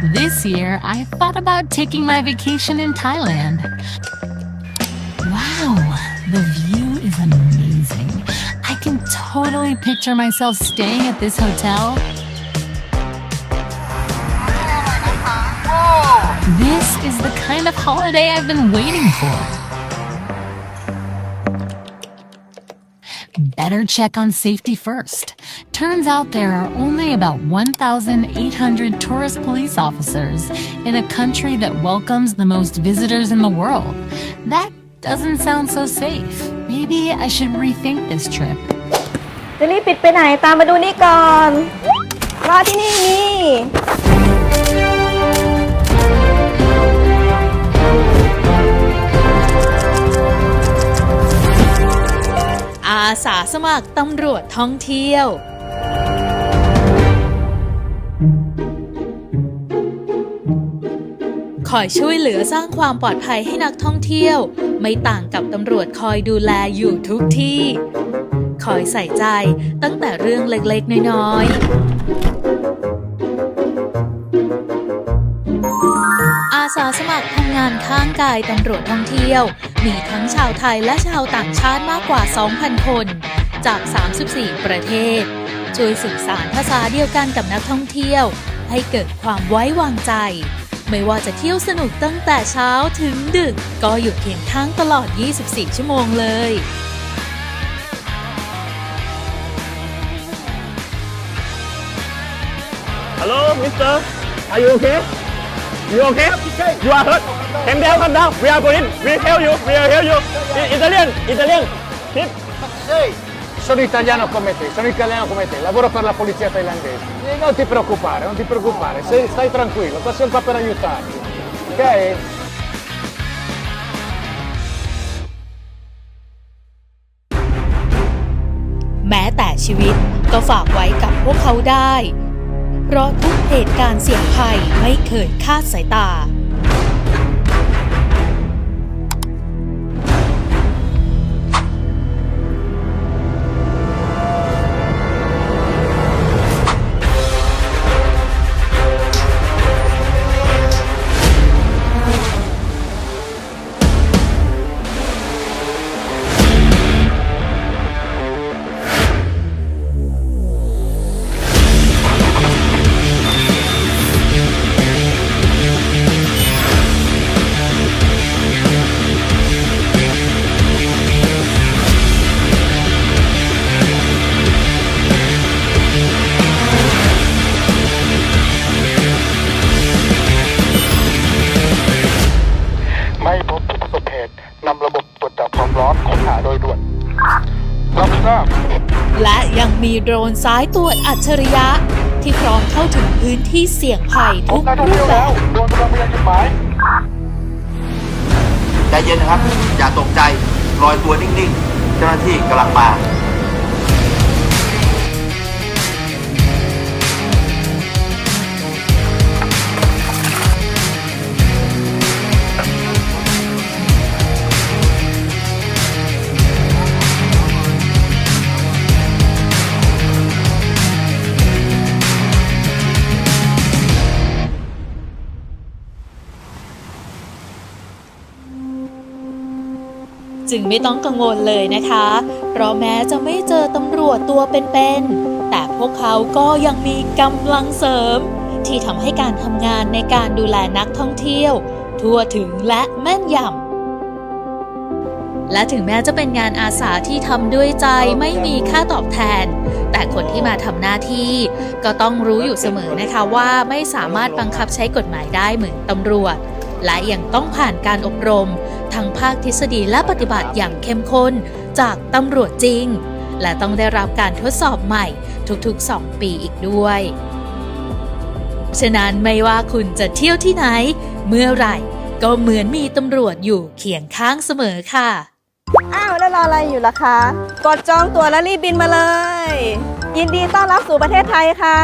This year, I thought about taking my vacation in Thailand. Wow, the view is amazing. I can totally picture myself staying at this hotel. This is the kind of holiday I've been waiting for. Better check on safety first. Turns out there are only about 1,800 tourist police officers in a country that welcomes the most visitors in the world. That doesn't sound so safe. Maybe I should rethink this trip. จะรีบปิดไปไหนตามมาดูนี่ก่อนรอที่นี่มี อาสาสมัครตำรวจท่องเที่ยว คอยช่วยเหลือสร้างความปลอดภัยให้นักท่องเที่ยว ไม่ต่างกับตำรวจคอยดูแลอยู่ทุกที่ คอยใส่ใจตั้งแต่เรื่องเล็กๆ น้อยๆ อาสาสมัครทำงานข้างกายตำรวจท่องเที่ยว มีทั้งชาวไทยและชาวต่างชาติมากกว่า 2,000 คน จาก 34 ประเทศ ช่วยสื่อสารภาษาเดียวกันกับนักท่องเที่ยว ให้เกิดความไว้วางใจ ไม่ว่าจะเที่ยวสนุกตั้งแต่เช้าถึงดึก ก็อยู่เคียงข้างตลอด 24 ชั่วโมงเลย Hello, mister. Are you okay? You okay? You are hurt? Calm down, calm down. We are police. We help you. We will help you. I- Italian, Italian. Keep. Sono italiano come te, sono italiano come te, lavoro per la polizia thailandese. E non ti preoccupare, non ti preoccupare, se- stai tranquillo, qua siamo qua per aiutarti. Ok? แม้แต่ชีวิตก็ฝากไว้กับพวกเขาได้ เพราะทุกเหตุการณ์เสี่ยงภัยไม่เคยคาดสายตา และยังมีโดรนสายตรวจอัจฉริยะ ที่พร้อมเข้าถึงพื้นที่เสี่ยงภัยพทุบกนักท่องรูเที่ยปวแบแล้วบโดนกำลังพยายามจุดหมายใจเย็นนะครับ อย่าตกใจลอยตัวนิ่งๆ เจ้าหน้าที่กำลังมา จึงไม่ต้องกังวลเลยนะคะ เพราะแม้จะไม่เจอตำรวจตัวเป็นๆ แต่พวกเขาก็ยังมีกำลังเสริม ที่ทำให้การทำงานในการดูแลนักท่องเที่ยว ทั่วถึงและแม่นยำและถึงแม้จะเป็นงานอาสาที่ทำด้วยใจไม่มีค่าตอบแทน แต่คนที่มาทำหน้าที่ ก็ต้องรู้อยู่เสมอนะคะว่าไม่สามารถบังคับใช้กฎหมายได้เหมือนตำรวจ และยังต้องผ่านการอบรม ทั้งภาคทฤษฎีและปฏิบัติอย่างเข้มข้นจากตำรวจจริง และต้องได้รับการทดสอบใหม่ทุกๆ 2 ปีอีกด้วย ฉะนั้นไม่ว่าคุณจะเที่ยวที่ไหน เมื่อไหร่ ก็เหมือนมีตำรวจอยู่เคียงข้างเสมอค่ะ อ้าวแล้วรออะไรอยู่ล่ะคะ กดจองตั๋วแล้วรีบบินมาเลย ยินดีต้อนรับสู่ประเทศไทยค่ะ